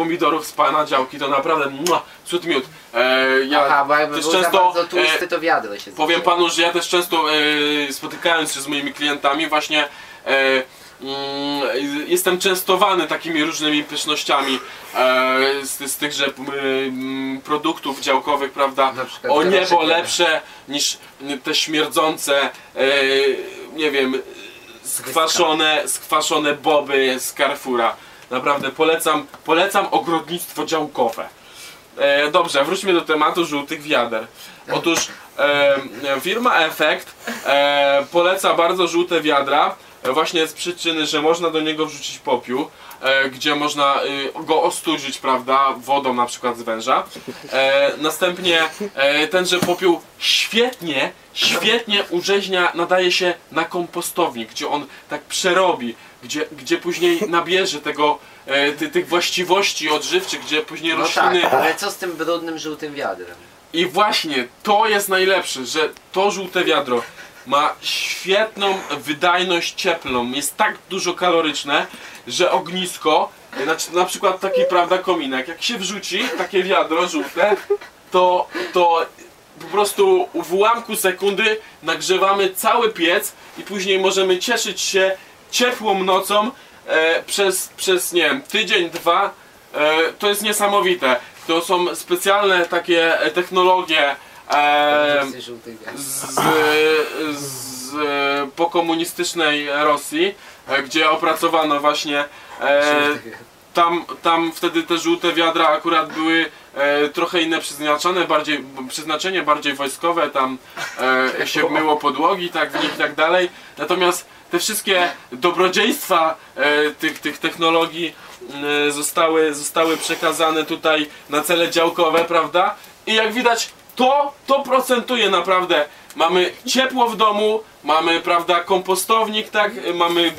pomidorów z pana działki to naprawdę mua, cud miód. E, ja Aha, bo jakby też był za często bardzo tłusty, e, to wiadro się powiem panu, że ja też często e, spotykając się z moimi klientami właśnie e, mm, jestem częstowany takimi różnymi pysznościami e, z, z tychże mm, produktów działkowych, prawda? Przykład O niebo lepsze niż te śmierdzące, e, nie wiem, skwaszone, skwaszone boby z Carrefoura. Naprawdę polecam, polecam ogrodnictwo działkowe. E, dobrze, wróćmy do tematu żółtych wiader. Otóż e, firma Effect e, poleca bardzo żółte wiadra e, właśnie z przyczyny, że można do niego wrzucić popiół, e, gdzie można e, go ostudzić, prawda, wodą na przykład z węża. Następnie tenże popiół świetnie, świetnie urzeźnia, nadaje się na kompostownik, gdzie on tak przerobi, gdzie, gdzie później nabierze tego, e, ty, tych właściwości odżywczych, gdzie później No rośliny... tak, ale co z tym brudnym żółtym wiadrem? I właśnie to jest najlepsze, że to żółte wiadro ma świetną wydajność cieplną, jest tak dużo kaloryczne, że ognisko, znaczy na przykład taki prawda kominek, jak się wrzuci takie wiadro żółte, to, to po prostu w ułamku sekundy nagrzewamy cały piec i później możemy cieszyć się ciepłą nocą e, przez, przez nie wiem, tydzień, dwa. E, to jest niesamowite. To są specjalne takie e, technologie e, z, z pokomunistycznej Rosji, e, gdzie opracowano właśnie e, tam, tam wtedy te żółte wiadra akurat były e, trochę inne przeznaczone, bardziej, przeznaczenie bardziej wojskowe, tam e, się myło podłogi tak, i tak dalej. Natomiast te wszystkie dobrodziejstwa e, tych, tych technologii e, zostały, zostały przekazane tutaj na cele działkowe, prawda? I jak widać, to, to procentuje naprawdę. Mamy ciepło w domu, mamy, prawda, kompostownik, tak, mamy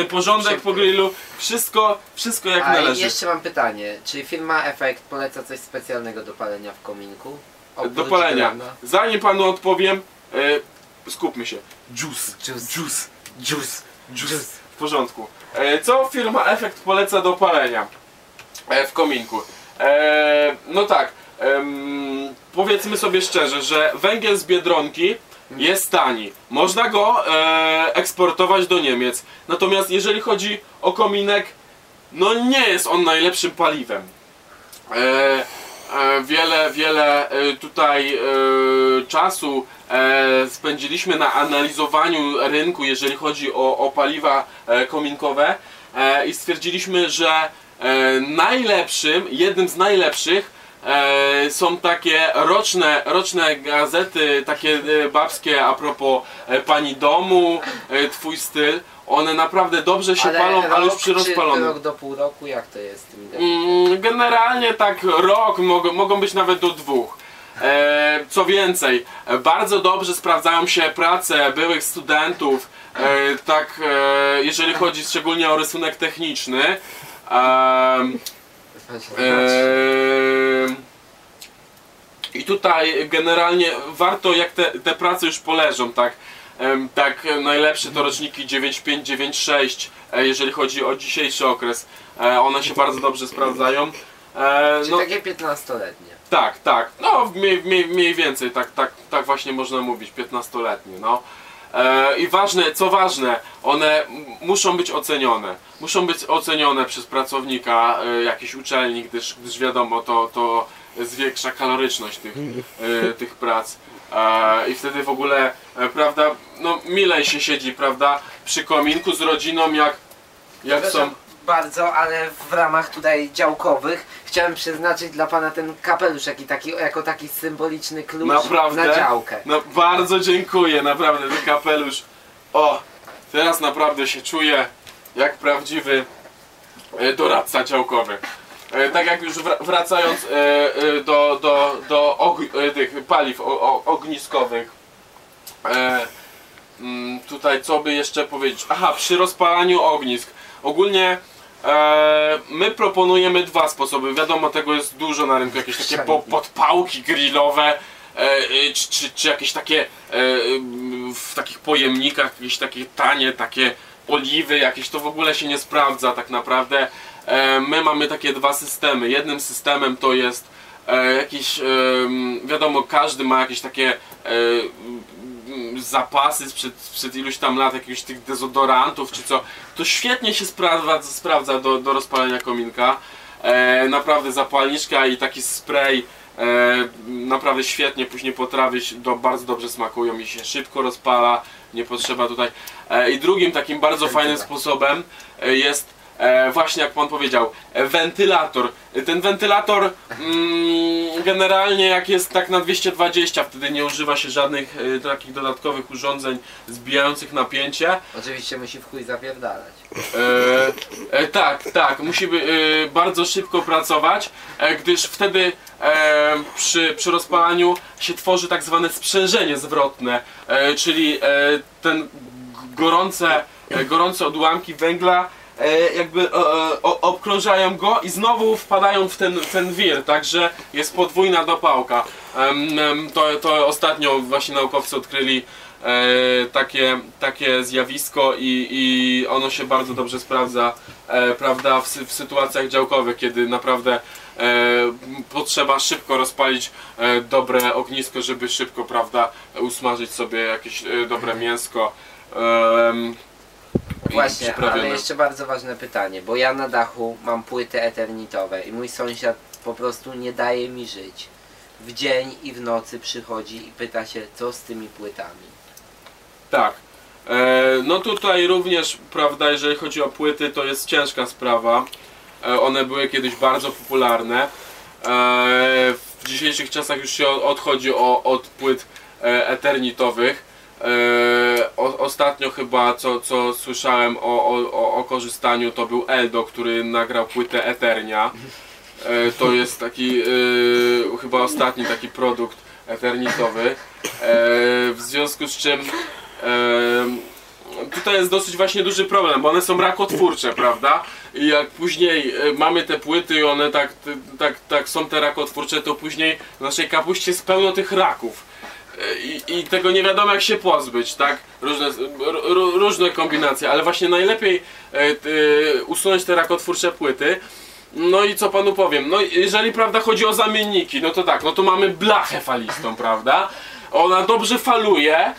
e, porządek po grillu, wszystko, wszystko jak A należy. jeszcze mam pytanie, czy firma Effect poleca coś specjalnego do palenia w kominku? Oprócz Do palenia. Zanim panu odpowiem, e, skupmy się. Juice. Juice. Juice. Juice. Juice. W porządku. E, co firma Effect poleca do palenia e, w kominku? E, no tak, em, powiedzmy sobie szczerze, że węgiel z Biedronki jest tani. Można go e, eksportować do Niemiec. Natomiast jeżeli chodzi o kominek, no nie jest on najlepszym paliwem. E, e, wiele, wiele e, tutaj e, czasu e, spędziliśmy na analizowaniu rynku, jeżeli chodzi o, o paliwa kominkowe i stwierdziliśmy, że najlepszym, jednym z najlepszych e, są takie roczne, roczne gazety, takie e, babskie a propos e, pani domu, twój styl. One naprawdę dobrze się palą, ale już rok przy rozpalonym. rok do pół roku, jak to jest Mm, Generalnie tak rok, mogą, mogą być nawet do dwóch. E, co więcej, bardzo dobrze sprawdzają się prace byłych studentów, e, tak e, jeżeli chodzi szczególnie o rysunek techniczny. Eee, I tutaj generalnie warto, jak te, te prace już poleżą, tak, em, tak e, najlepsze to roczniki 95, 96, e, jeżeli chodzi o dzisiejszy okres, e, one się bardzo dobrze sprawdzają. Czyli no, takie 15-letnie. tak, tak, no mniej, mniej, mniej więcej, tak, tak, tak właśnie można mówić, 15-letnie, no. E, I ważne, co ważne, one muszą być ocenione. Muszą być ocenione przez pracownika e, jakiejś uczelni, gdyż, gdyż wiadomo, to, to zwiększa kaloryczność tych, e, tych prac. I wtedy w ogóle, prawda, no milej się siedzi, prawda, przy kominku z rodziną, jak, jak są... Bardzo, ale w ramach tutaj działkowych chciałem przeznaczyć dla pana ten kapelusz jaki taki, jako taki symboliczny klucz Naprawdę? na działkę. No bardzo dziękuję, naprawdę ten kapelusz. O, teraz naprawdę się czuję jak prawdziwy e, doradca działkowy. E, Tak jak już wra- wracając e, do, do, do tych paliw ogniskowych. Mm, Tutaj co by jeszcze powiedzieć? Aha, przy rozpalaniu ognisk. Ogólnie my proponujemy dwa sposoby. Wiadomo, tego jest dużo na rynku, jakieś takie po, podpałki grillowe. e, e, Czy, czy, czy jakieś takie e, w takich pojemnikach, jakieś takie tanie, takie oliwy, jakieś to w ogóle się nie sprawdza tak naprawdę. e, my mamy takie dwa systemy. Jednym systemem to jest e, jakiś, wiadomo, każdy ma jakieś takie e, zapasy sprzed, sprzed iluś tam lat, jakichś tych dezodorantów czy co. To świetnie się sprawdza, sprawdza do, do rozpalenia kominka. E, naprawdę zapalniczka i taki spray e, naprawdę świetnie później potrawy do, bardzo dobrze smakują i się szybko rozpala, nie potrzeba tutaj. E, I drugim takim bardzo fajnym sposobem e, jest e, właśnie jak pan powiedział, e, wentylator. E, Ten wentylator mm, generalnie jak jest tak na 220, wtedy nie używa się żadnych e, takich dodatkowych urządzeń zbijających napięcie. Oczywiście musi w chuj zapierdalać. E, e, tak, tak, musi by, e, bardzo szybko pracować, e, gdyż wtedy e, przy, przy rozpalaniu się tworzy tak zwane sprzężenie zwrotne, e, czyli e, ten g- gorące, e, gorące odłamki węgla jakby e, e, obkrążają go i znowu wpadają w ten, ten wir, także jest podwójna dopałka. To, to ostatnio właśnie naukowcy odkryli e, takie, takie zjawisko i, i ono się bardzo dobrze sprawdza e, prawda, w, w sytuacjach działkowych, kiedy naprawdę e, potrzeba szybko rozpalić e, dobre ognisko, żeby szybko prawda, usmażyć sobie jakieś e, dobre mięsko. Właśnie, ale jeszcze bardzo ważne pytanie, bo ja na dachu mam płyty eternitowe i mój sąsiad po prostu nie daje mi żyć. W dzień i w nocy przychodzi i pyta się, co z tymi płytami. Tak. E, no tutaj również, prawda, jeżeli chodzi o płyty, to jest ciężka sprawa. E, one były kiedyś bardzo popularne. E, w dzisiejszych czasach już się odchodzi o, od płyt e, eternitowych. E, o, ostatnio chyba, co, co słyszałem o, o, o, korzystaniu, to był Eldo, który nagrał płytę Eternia. E, to jest taki e, chyba ostatni taki produkt eternitowy. W związku z czym tutaj jest dosyć właśnie duży problem, bo one są rakotwórcze, prawda? I jak później mamy te płyty i one tak, tak, tak są te rakotwórcze, to później w naszej kapuście jest pełno tych raków. I, I tego nie wiadomo jak się pozbyć, tak? Różne, różne kombinacje, ale właśnie najlepiej e, usunąć te rakotwórcze płyty. No i co panu powiem, no jeżeli prawda chodzi o zamienniki, no to tak, no to mamy blachę falistą, prawda? Ona dobrze faluje,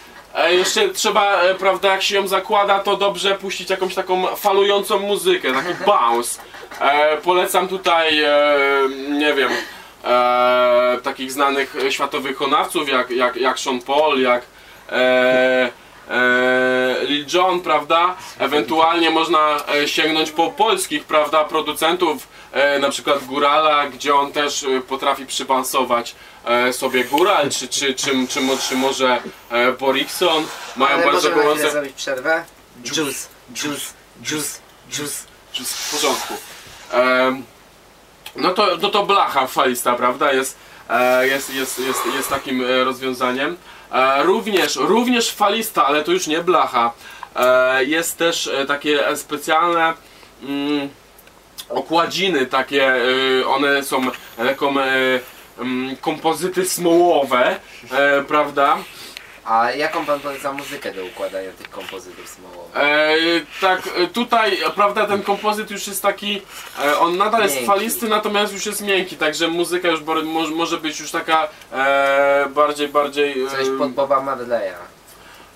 jeszcze trzeba, e, prawda, jak się ją zakłada, to dobrze puścić jakąś taką falującą muzykę, taki bounce. E, polecam tutaj, e, nie wiem, e, takich znanych e, światowych honawców jak, jak, jak Sean Paul, jak e, e, Lil Jon, prawda? Ewentualnie można e, sięgnąć po polskich, prawda, producentów, e, na przykład Górala, gdzie on też e, potrafi przypansować sobie Góral, czy, czy, czy, czy, mo- czy może e, Borikson. Mają Ale bardzo możemy gorące... zrobić przerwę? Juice, juice, juice, juice. w porządku. No to, no to blacha falista, prawda? Jest, e, jest, jest, jest, jest takim e, rozwiązaniem. E, również, również falista, ale to już nie blacha. Jest też takie specjalne mm, okładziny, takie, one są taką mm, kompozyty smołowe, prawda? A jaką pan poleca muzykę do układania tych kompozytów smołowych? E, tak, e, tutaj, prawda, ten kompozyt już jest taki, e, on nadal jest Miękki. falisty, natomiast już jest miękki, także muzyka już może, może być już taka e, bardziej, bardziej... E, Coś pod Boba Marleya.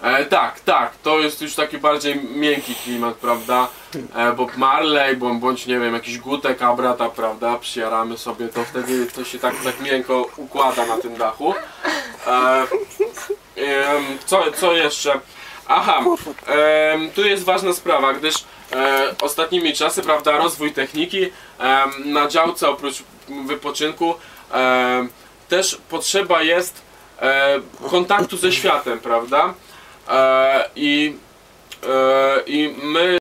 e, tak, tak, to jest już taki bardziej miękki klimat, prawda, e, Bob Marley, bądź, bądź nie wiem, jakiś Gutek Abrata, prawda, przyjaramy sobie, to wtedy to się tak, tak miękko układa na tym dachu. E, co, co jeszcze? Aha, tu jest ważna sprawa, gdyż e, ostatnimi czasy, prawda, rozwój techniki na działce oprócz wypoczynku też potrzeba jest e, kontaktu ze światem, prawda? E, I, I my